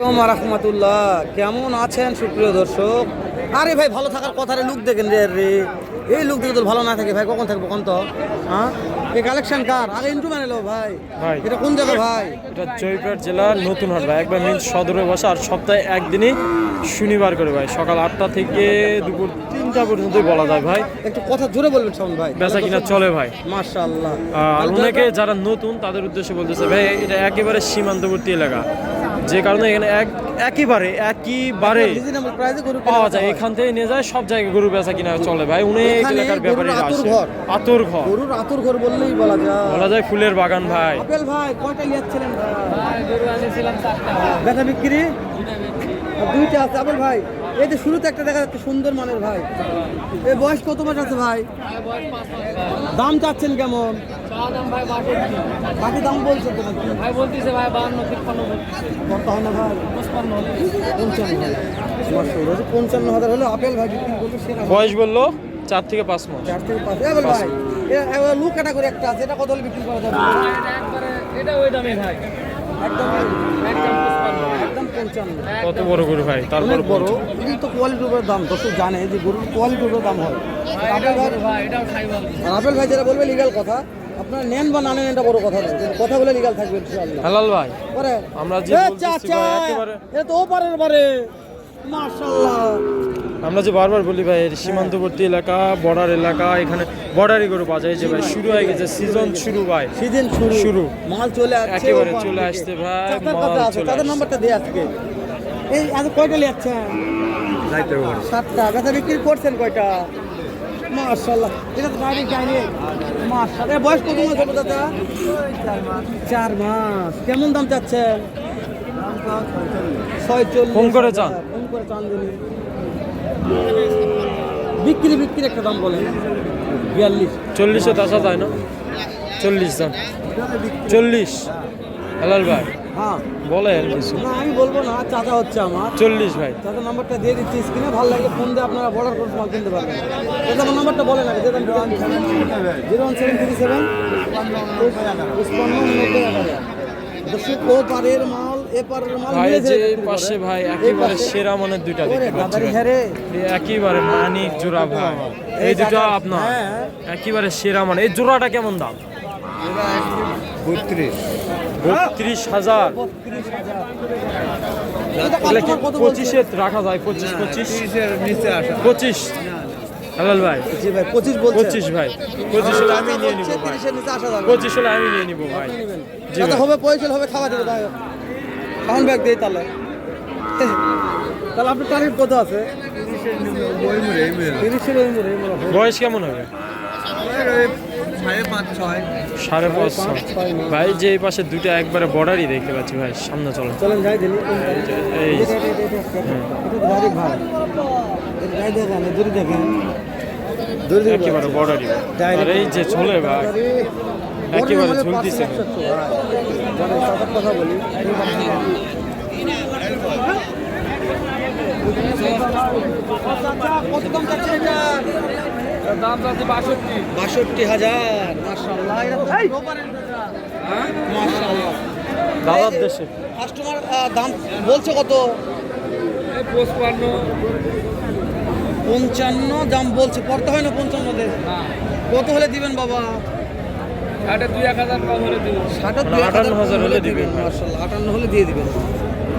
রহমতুল্লাহ। কেমন আছেন সুপ্রিয় দর্শক? আরে ভাই ভালো থাকার কথারে লুক দেখেন রে রে। এই লুক দেখে তো ভালো না থাকে ভাই কখন থাকব কখন তো হ্যাঁ? এই কালেকশন কার? আগে ইন্টু মানে লো ভাই। ভাই। এটা কোন জায়গা ভাই? এটা জয়পুরহাট জেলার নতুন হাট ভাই। একবার মেন সদরে বসে আর সপ্তাহে একদিনই শনিবার করে ভাই। সকাল আটটা থেকে দুপুর তিনটা পর্যন্তই বলা যায় ভাই। একটু কথা জোরে বলবেন শাওন ভাই। বেচা কিনা চলে ভাই। মাশাআল্লাহ। আর অনেকে যারা নতুন তাদের উদ্দেশ্যে বলতেছে ভাই এটা একেবারে সীমান্তবর্তী এলাকা। যে কারণে এখানে এক একেবারে একইবারে রিজনেবল প্রাইসে গরু পাওয়া যায়। এখান থেকে নিয়ে যায় সব জায়গায় গরু বেচা কিনা চলে। ভাই উনি এখানে এলাকার ব্যাপারে আতুর আসে। ঘর। আতর ঘর। গরুর আতর ঘর বললেই বলা যায়। বলা যায় ফুলের বাগান ভাই। আপেল ভাই কয়টা লিয়াচ্ছিলেন ভাই গরু আনেছিলাম চারটা। বেচা বিক্রি? দুইটা আছে। আপেল ভাই এই যে শুরুতে একটা দেখা যাচ্ছে সুন্দর মানের ভাই। এই বয়স কত মাস আছে ভাই? দাম চাচ্ছেন কেমন? বাকি দাম বলছে তো ভাই বলতেছে ভাই। বাহান্ন তিপ্পান্ন বলতেছে কত হয় না ভাই পঞ্চান্ন পঞ্চান্ন হাজার হলে আপেল ভাই। বয়স বলল চার থেকে পাঁচ মাস। চার থেকে পাঁচ। আপেল ভাই এ লু ক্যাটাগরি একটা আছে এটা কত হলে বিক্রি করা যাবে? এটা এটা ওই দামে ভাই। একদম একদম পঁচপান্ন একদম পঞ্চান্ন। কত বড় গরু ভাই? তারপর বড়। কিন্তু তো কোয়ালিটির উপর দাম। দর্শক জানে যে গরুর কোয়ালিটির উপর দাম হয়। আপেল ভাই আপেল ভাই যেটা বলবে লিগাল কথা। আপনারা নেন বা না নেন এটা বড় কথা নয়। কথা বলে লিগাল থাকবে ইনশাআল্লাহ। হালাল ভাই পরে আমরা যে চাচা, এটা তো ওপারের বারে। মাশাআল্লাহ। আমরা যে বারবার বলি ভাই সীমান্তবর্তী এলাকা বর্ডার এলাকা এখানে বর্ডারি গরু যায় যে ভাই শুরু হয়ে গেছে সিজন শুরু ভাই। সিজন শুরু। শুরু। মাল চলে আসছে একেবারে চলে। আসছে ভাই, মাল চলে তাদের। নাম্বারটা দিয়ে আজকে। এই আজ কয়টা লিয়াচ্ছেন সাতটা। বেচা বিক্রি করছেন কয়টা? মাশাআল্লাহ। এটা তো ডাইরেক্ট যায়নি মাশাআল্লাহ। বয়স কত মাস হবে দাদা? চার মাস। কেমন দাম চাচ্ছেন? ছয়চল্লিশ। ফোন করে চান? ফোন করে চান বিক্রি বিক্রি একটা দাম বলেন। বিয়াল্লিশ। চল্লিশে আসা যায় না। চল্লিশ দাম। চল্লিশ। হালাল ভাই। হ্যাঁ। বলেন কিছু। না আমি বলব না চাচা হচ্ছে আমার। চল্লিশ ভাই। তাদের নাম্বারটা দিয়ে দিচ্ছি স্ক্রিনে ভালো লাগলে ফোন দিয়ে আপনারা বর্ডার করে মাল কিনতে পারবেন আমার নাম্বারটা বলেন আগে যেতাম zero one seven three seven পঁচপান্ন নব্বই দর্শক ও পারের মাল ভাই যে পাশে ভাই একেবারে সেরা মানের দুইটা দেখতে পাচ্ছি একেবারে মানিক জোড়া ভাই। এই দুটো আপনার। হ্যাঁ। একেবারে সেরা মানে এই জোড়াটা কেমন দাম? বত্রিশ। হাজার। বত্রিশ হাজার। পঁচিশে রাখা যায়? পঁচিশ পঁচিশ? পঁচিশ। হালাল ভাই। জি ভাই পঁচিশ বলছে। পঁচিশ ভাই। পঁচিশ হলে আমি নিয়ে নিবো নিচে আসা। পঁচিশ হলে আমি নিয়ে নিবো ভাই। জি হবে পয়সা হবে খাওয়া দেবে তাই সাউন্ড ব্যাগ দিই তাহলে তাহলে আপনার টার্গেট কত আছে। বয়স কেমন হবে সাড়ে পাঁচ ছয় ভাই যে এই পাশে দুটো একবারে বর্ডারই দেখতে পাচ্ছি ভাই সামনে চলো চলেন যাই দিলি এই ভাই। যাই দেখেন, এই দড়ি দেখেন। দড়ি দেখেন। একেবারে বর্ডারই Direct আর এই যে চলে আরে, একেবারে বড় ঝুলতিছে। কথা বলি দাম চাচ্ছে বাষট্টি বাষট্টি হাজার। হ্যাঁ? দাদার দেশে। কাস্টমার দাম বলছে কত? পঁচপান্ন। পঞ্চান্ন দাম বলছে পড়তে হয় না পঞ্চান্ন দেশ কত হলে দিবেন বাবা? ষাটে দুই এক হাজার কম হলে দিবেন। ষাট আটান্ন হাজার হলে দিবেন। মাশাআল্লাহ আটান্ন হলে দিয়ে দিবেন।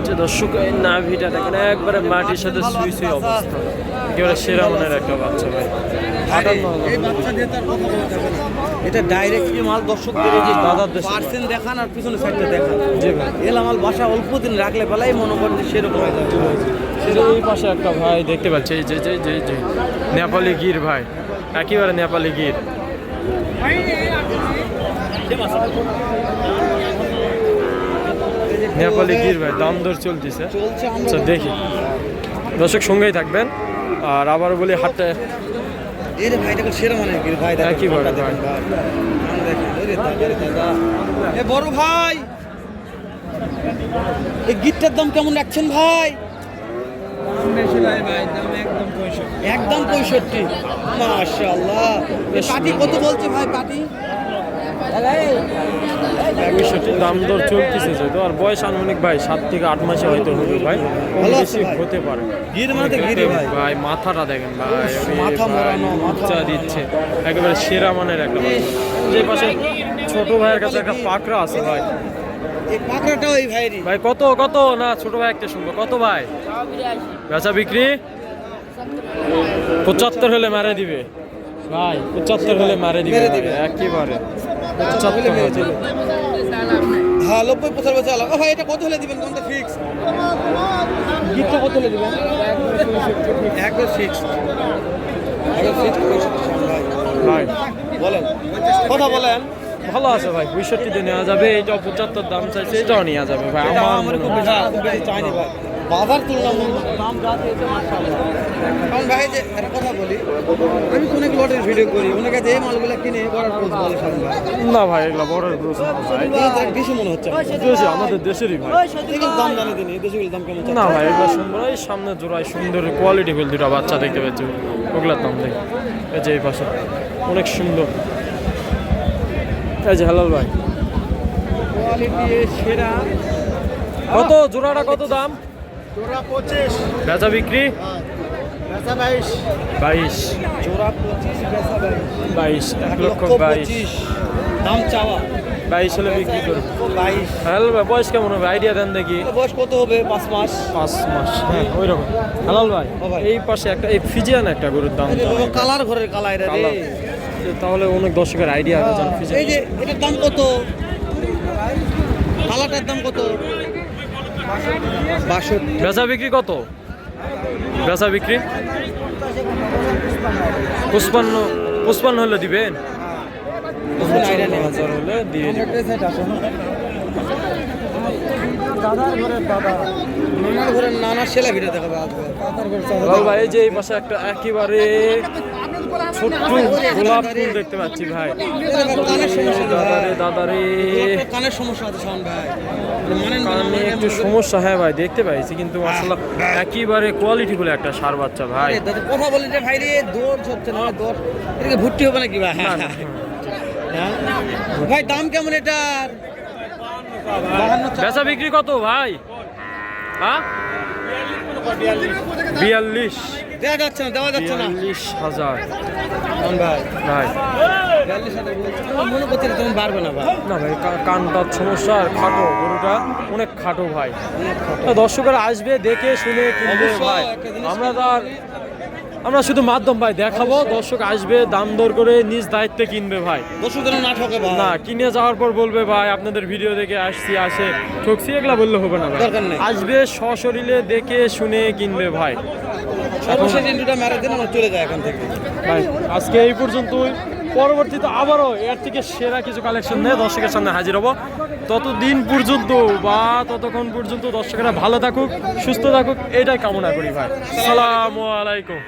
যে দর্শক এই নাভিটা দেখেন একবারে মাটির সাথে অবস্থা। একেবারে সেরা মনের একটা বাচ্চা ভাই। আটান্ন এই বাচ্চা দিয়ে তার কথা বলা যাবে না। এটা ডাইরেক্টলি মাল দর্শকদের এই যে দাদার পার্সেন্ট দেখান আর পিছনে সাইডটা দেখান। জি ভাই। এলা মাল বাসা অল্প দিন রাখলে বেলায় মনে করেন যে সেরকম হয়ে যাবে। এই যে পাশে একটা ভাই দেখতে পাচ্ছি এই যে যে যে যে। নেপালি গির ভাই একেবারে নেপালি গির। নেপালি গির ভাই দাম দর চলতেছে। আচ্ছা দেখি। দর্শক সঙ্গেই থাকবেন। আর আবার বলি হাটটা এর ভাই দেখো সেরা মানে কি? ভাই কি দেখেন ভাই। এ বড় ভাই! এই গিটটার দাম কেমন রাখছেন ভাই? একদম পঁয়ষট্টি। এই পাটি কত বলছে ভাই পাটি বিষয়টি দাম দর চলতেছে যেহেতু আর বয়স আনুমানিক ভাই সাত থেকে আট মাসে হয়তো হবে ভাই। বেশি হতে পারে। ভাই। ভাই মাথাটা দেখেন ভাই মাথা মাথা দিচ্ছে। একেবারে সেরা মানের একটা। যে পাশে ছোট ভাইয়ের কাছে একটা পাকড়া আছে ভাই। ভাই কত কত? না ছোট ভাই একটা শুনব। কত ভাই? বেচা বিক্রি? পঁচাত্তর হলে মারে দিবে। ভাই পঁচাত্তর হলে মারে দিবে দিবে। একেবারে। হ্যাঁ নব্বই বছর আলাদা ভাই এটা কত হলে দিবেন? কোনটা ফিক্স গিফটটা কত হলে দিবেন? একবার ফিক্স একবার ফিক্স ভাই বলেন। কথা বলেন। ভালো আছে ভাই পঁয়ষট্টিতে নেওয়া যাবে এইটাও পঁচাত্তর দাম চাইছে এটাও নেওয়া যাবে ভাই আমার খুব বেশি চাইনি ভাই। বাজার তুলনামূলক দাম যা চেয়েছে মাশাআল্লাহ। কারণ ভাই যে একটা কথা বলি আমি কোন এক লটের ভিডিও করি কাছে এই মালগুলো কিনে বড় বলে না ভাই এগুলো বড় বেশি মনে হচ্ছে। আমাদের দেশেরই ভাই। দাম জানি দিন এই দেশগুলোর দাম কেমন না ভাই এগুলো সুন্দর এই সামনে জোড়ায় সুন্দর কোয়ালিটি ফুল দুটো বাচ্চা দেখতে পাচ্ছি ওগুলোর দাম দেখ। এই যে এই পাশে অনেক সুন্দর। যে ভাই। কোয়ালিটি সেরা। কত জোড়াটা কত দাম? জোড়া পঁচিশ। বেচা বিক্রি? বেচা বাইশ। বাইশ। জোড়া পঁচিশ বেচা বাইশ। এক লক্ষ বাইশ। দাম চাওয়া। বাইশ হলে বিক্রি করবে বাইশ। হেলাল ভাই বয়স কেমন হবে? আইডিয়া দেন দেখি। বয়স কত হবে? পাঁচ মাস। পাঁচ মাস হ্যাঁ ওই রকম হেলাল ভাই এই পাশে একটা এই ফিজিয়ান একটা গরুর দাম। কালার ঘরের কালার রে কালার। তাহলে অনেক দর্শকের আইডিয়া আছে জান ফিজিয়ান এই যে এটার দাম কত? কালারটার দাম কত? বাষট্টি। বেচা বিক্রি কত? বেচা বিক্রি? পুষ্পান্ন পুষ্পান্ন হলে দিবেন? আইডিয়া নেই হাজার হলে দিয়ে দাদার ঘরের দাদা। ঘরের নানা ছেলে ভিড়ে চাচা ভাই এই যে এই পাশে একটা একেবারে ছোট্ট গোলাপ ফুল দেখতে পাচ্ছি ভাই। দাদারে সমস্যা আছে ভাই একটু সমস্যা হ্যাঁ ভাই, দেখতে পাইছি, কিন্তু আসলে একেবারে কোয়ালিটি বলে একটা সার বাচ্চা ভাই। কথা বলি যে ভাই রে দৌড় হচ্ছে না দৌড় এদিকে ভর্তি হবে নাকি ভাই হ্যাঁ? ভাই দাম কেমন এটার বেচা বিক্রি কত ভাই? হ্যাঁ? বিয়াল্লিশ। দেওয়া যাচ্ছে না দেওয়া যাচ্ছে না। বিয়াল্লিশ হাজার। ভাই ভাই। বিয়াল্লিশ হাজার বলছি। আমার মনে করছি তুমি পারবে না ভাই। না ভাই কানটার সমস্যা আর খাটো গরুটা অনেক খাটো ভাই। দর্শকরা আসবে দেখে শুনে কিনবে ভাই। আমরা তো আর আমরা শুধু মাধ্যম ভাই দেখাবো দর্শক আসবে দাম দর করে নিজ দায়িত্বে কিনবে ভাই। দর্শক যেন না ঠকে ভাই। না কিনে যাওয়ার পর বলবে ভাই আপনাদের ভিডিও দেখে আসছি আসে। ঠকছি এগুলা বললে হবে না ভাই। আসবে সশরীরে দেখে শুনে কিনবে ভাই। আজকে এই পর্যন্তই। পরবর্তীতে আবারও এর থেকে সেরা কিছু কালেকশন নিয়ে দর্শকের সামনে হাজির হব। ততদিন পর্যন্ত বা ততক্ষণ পর্যন্ত দর্শকেরা ভালো থাকুক, সুস্থ থাকুক, এটাই কামনা করি ভাই। সালামু আলাইকুম।